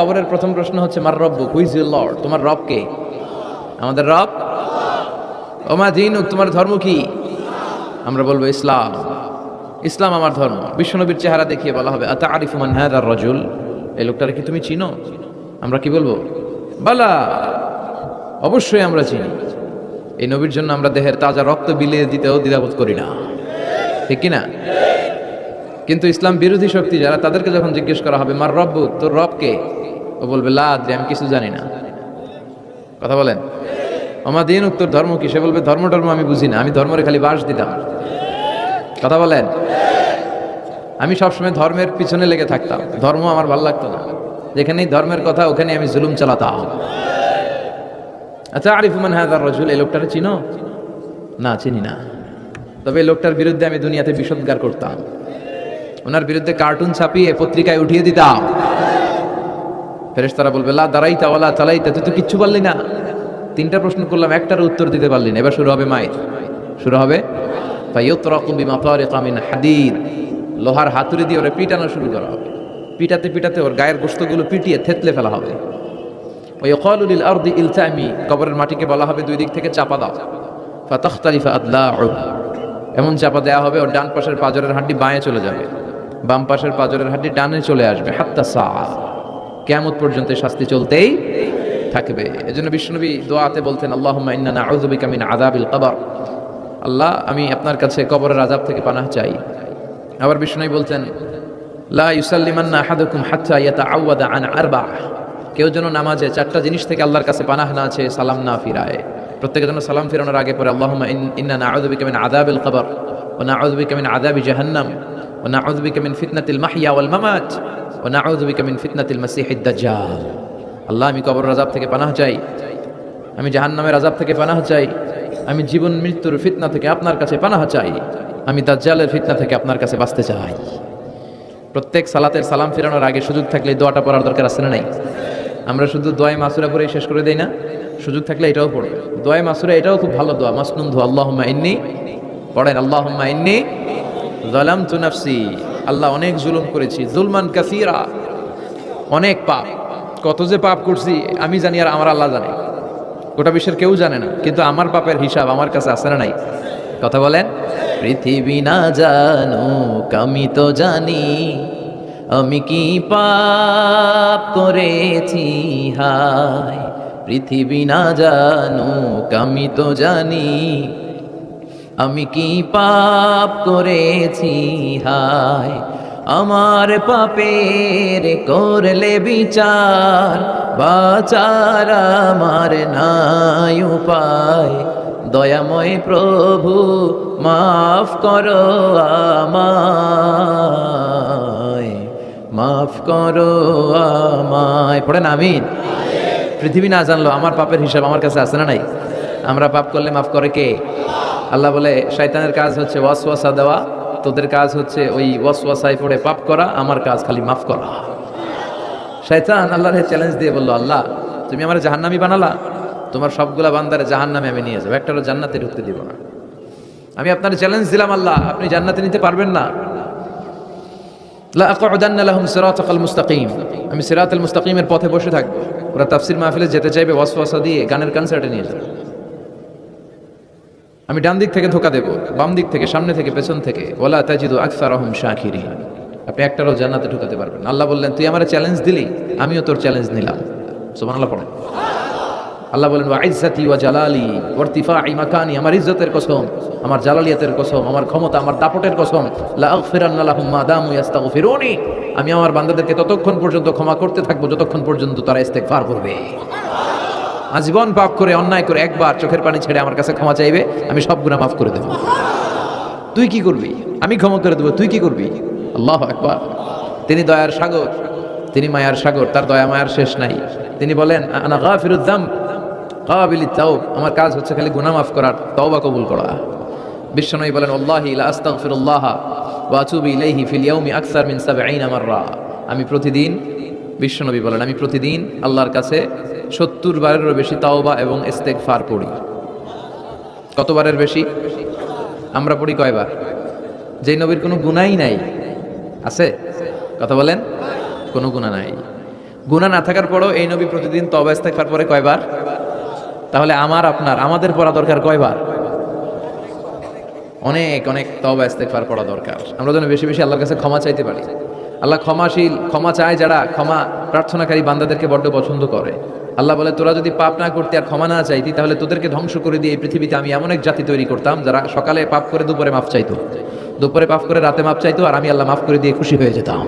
কবরের প্রথম প্রশ্ন হচ্ছে, মার রব্বু হুইজ ইউর লর্ড তোমার রব কে? আমাদের রব? ওমা দিনুক, তোমার ধর্ম কি? আমরা বলব ইসলাম। ইসলাম আমার ধর্ম। বিশ্বনবীর চেহারা দেখিয়ে বলা হবে আতা আরিফুমান হ্যাঁ রজুল? এই লোকটারে কি তুমি চিনো? আমরা কি বলব? বালা, অবশ্যই আমরা চিনি। এই নবীর জন্য আমরা দেহের তাজা রক্ত বিলিয়ে দিতেও দ্বিধাবোধ করি না। ঠিক কি না কিন্তু ইসলাম বিরোধী শক্তি, যারা তাদেরকে যখন জিজ্ঞেস করা হবে, মার রব্বু তোর রব কে? ও বলবে লাদ্রি আমি কিছু জানি না। কথা বলেন? আমার দিন উত্তর ধর্ম কি? সে বলবে, ধর্ম টর্ম আমি বুঝি না, আমি ধর্মরে খালি বাস দিতাম। কথা বলেন? আমি সবসময় ধর্মের পিছনে লেগে থাকতাম, ধর্ম আমার ভালো লাগতো না। যেখানেই ধর্মের কথা ওখানে আমি জুলুম চালাতাম। আচ্ছা আরিফুমান হ্যাঁ রজুল, এই লোকটারে চিনো? না, চিনি না। তবে এই লোকটার বিরুদ্ধে আমি দুনিয়াতে বিষোদ্গার করতাম। ওনার বিরুদ্ধে কার্টুন ছাপিয়ে পত্রিকায় উঠিয়ে দিতাম। ফেরেশতারা বলবে, লা দাঁড়াইতা ওলা চালাইতা তুই তো কিচ্ছু পারলি না। তিনটা প্রশ্ন করলাম, একটার উত্তর দিতে পারলি না। এবার শুরু হবে মায়ের। শুরু হবে হাদিদ লোহার হাতুড়ি দিয়ে ওরে পিটানো শুরু করা হবে। পিটাতে পিটাতে ওর গায়ের গোস্তগুলো পিটিয়ে থেতলে ফেলা হবে। ওই কলুলিল আরদি ইলতামি কবরের মাটিকে বলা হবে, দুই দিক থেকে চাপা দাও। ফাতাখতালিফা আদলা এমন চাপা দেওয়া হবে, ওর ডান পাশের পাজরের হাড্ডি বাঁয়ে চলে যাবে। বাম পাশের পাজরের হাড্ডি ডানে চলে আসবে। হাত্তা সা কেমত পর্যন্ত শাস্তি চলতেই থাকবে। এজন্য বিষ্ণুনবী দোয়াতে বলতেন আল্লাহ ইন্না মিন আযাবিল কবর। আল্লাহ, আমি আপনার কাছে কবরের আযাব থেকে পানাহ চাই। আবার বিষ্ণুনবী বলতেন ইউসাল্লিমান্না ইয়াতাআওয়াদা আন কেউ যেন নামাজে চারটা জিনিস থেকে আল্লাহর কাছে পানাহ না আছে সালাম না ফিরায়। প্রত্যেকের জন্য সালাম ফিরানোর আগে পরে মিন আযাবিল কবর। ওয়া নাউযুবিকা মিন আযাবি জাহান্নাম। ওয়া নাউযুবিকা মিন ফিতনাতিল মাহইয়া ওয়াল মামাত ওয়া নাউযুবিকা মিন ফিতনাতিল মাসিহিদ দাজ্জাল আল্লাহ আমি কবর আযাব থেকে পানাহ চাই। আমি জাহান্নামের আযাব থেকে পানাহ চাই। আমি জীবন মৃত্যুর ফিতনা থেকে আপনার কাছে পানাহ চাই। আমি দাজ্জালের ফিতনা থেকে আপনার কাছে বাঁচতে চাই। প্রত্যেক সালাতের সালাম ফিরানোর আগে সুযোগ থাকলে দোয়াটা পড়ার দরকার আছে না নাই? আমরা শুধু দোয়াই মাসুরা পরে শেষ করে দেই না? সুযোগ থাকলে এটাও পড়বে দোয়াই মাসুরা এটাও খুব ভালো দোয়া। মাসনুন ধোয়া আল্লাহুম্মা ইন্নি। পড়েন, আল্লাহুম্মা ইন্নি। যালামতু নাফসি আল্লাহ অনেক জুলুম করেছি। জুলমান কাসীরা অনেক পাপ। কত যে পাপ করছি, আমি জানি আর আমার আল্লাহ জানে। গোটা বিশ্বের কেউ জানে না। কিন্তু আমার পাপের হিসাব আমার কাছে আছে না নাই। কথা বলেন? পৃথিবী না জানুক, আমি তো জানি। আমি কি পাপ করেছি? হায়। পৃথিবী না জানুক, আমি তো জানি। আমি কি পাপ করেছি? হায়, আমার পাপের করলে বিচার, বাচার আমার নাই উপায়। দয়াময় প্রভু, মাফ করো মাফ করো আমায়। পড়েন আমিন? পৃথিবী না জানলো আমার পাপের হিসাব আমার কাছে আছে না নাই? আমরা পাপ করলে মাফ করে কে? আল্লাহ বলে, শয়তানের কাজ হচ্ছে ওয়াসওয়াসা দেওয়া, তোদের কাজ হচ্ছে ওই ওয়াসওয়াসায় পড়ে পাপ করা, আমার কাজ খালি মাফ করা। শয়তান আল্লাহর চ্যালেঞ্জ দিয়ে বলল, আল্লাহ, তুমি আমার জাহান্নামি বানালা, তোমার সবগুলা বান্দারে জাহান্নামে আমি নিয়ে যাব একটারও জান্নাতে ঢুকতে দিব না। আমি আপনার চ্যালেঞ্জ দিলাম, আল্লাহ, আপনি জান্নাতে নিতে পারবেন না। আমি সিরাতাল মুস্তাকিমের পথে বসে থাকব। ওরা তাফসির মাহফিলে যেতে চাইবে, ওয়াসওয়াসা দিয়ে গানের কনসার্টে নিয়ে যাবে। আমি ডান দিক থেকে ধোকা দেব, বাম দিক থেকে, সামনে থেকে, পেছন থেকে। ওলা তাজিদু আকসারহুম শাকিরিন। আপনি একটারও জান্নাতে ঢুকাতে পারবেন। আল্লাহ বললেন, তুই আমার চ্যালেঞ্জ দিলি, আমিও তোর চ্যালেঞ্জ নিলাম। আল্লাহ পড়েন। আল্লাহ বলেন, ওয়া ইজ্জাতি ওয়া জালালি, ওয়া ইরতিফাই মাকানি, আমার ইজ্জতের কসম, আমার জালালিয়াতের কসম, আমার ক্ষমতা, আমার দাপটের কসম ইস্তাগফিরুনি আমি আমার বান্দাদেরকে ততক্ষণ পর্যন্ত ক্ষমা করতে থাকব, যতক্ষণ পর্যন্ত তারা ইস্তেগফার করবে। আজীবন পাপ করে, অন্যায় করে একবার চোখের পানি ছেড়ে আমার কাছে ক্ষমা চাইবে, আমি সব গুণা মাফ করে দেব। তুই কি করবি? আমি ক্ষমা করে দেবো, তুই কি করবি? আল্লাহ একবার তিনি দয়ার সাগর, তিনি মায়ার সাগর, তার দয়া মায়ার শেষ নাই। তিনি বলেন, আনা গাফিরুদ্দাম কাবিলি তাও আমার কাজ হচ্ছে খালি গুনাহ মাফ করার, তওবা কবুল করা। বিশ্বনবী বলেন, আল্লাহি লা আস্তাগফিরুল্লাহ ওয়া আতুবু ইলাইহি ফিল ইয়াউমি আকসার মিন 70 মাররা। আমি প্রতিদিন, বিশ্বনবী বলেন, আমি প্রতিদিন আল্লাহর কাছে সত্তর বারেরও বেশি তাওবা এবং ইস্তেগফার পড়ি। কতবারের বেশি? আমরা পড়ি কয়বার? যেই নবীর কোনো গুণাই নাই। আছে? কথা বলেন? কোনো গুণা নাই। গুণা না থাকার পরও এই নবী প্রতিদিন তবা ইস্তেকফার পরে কয়বার? তাহলে আমার, আপনার, আমাদের পড়া দরকার কয়বার? অনেক অনেক তবা ইস্তেকফার পড়া দরকার। আমরা যেন বেশি বেশি আল্লাহর কাছে ক্ষমা চাইতে পারি। আল্লাহ ক্ষমাশীল, ক্ষমা চায় যারা, ক্ষমা প্রার্থনাকারী বান্দাদেরকে বড্ড পছন্দ করে। আল্লাহ বলে, তোরা যদি পাপ না করতে আর ক্ষমা না চাইতি, তাহলে তোদেরকে ধ্বংস করে দিয়ে এই পৃথিবীতে আমি এমন এক জাতি তৈরি করতাম, যারা সকালে পাপ করে দুপুরে মাফ চাইতো। দুপুরে পাপ করে রাতে মাফ চাইতো, আর আমি আল্লাহ মাফ করে দিয়ে খুশি হয়ে যেতাম।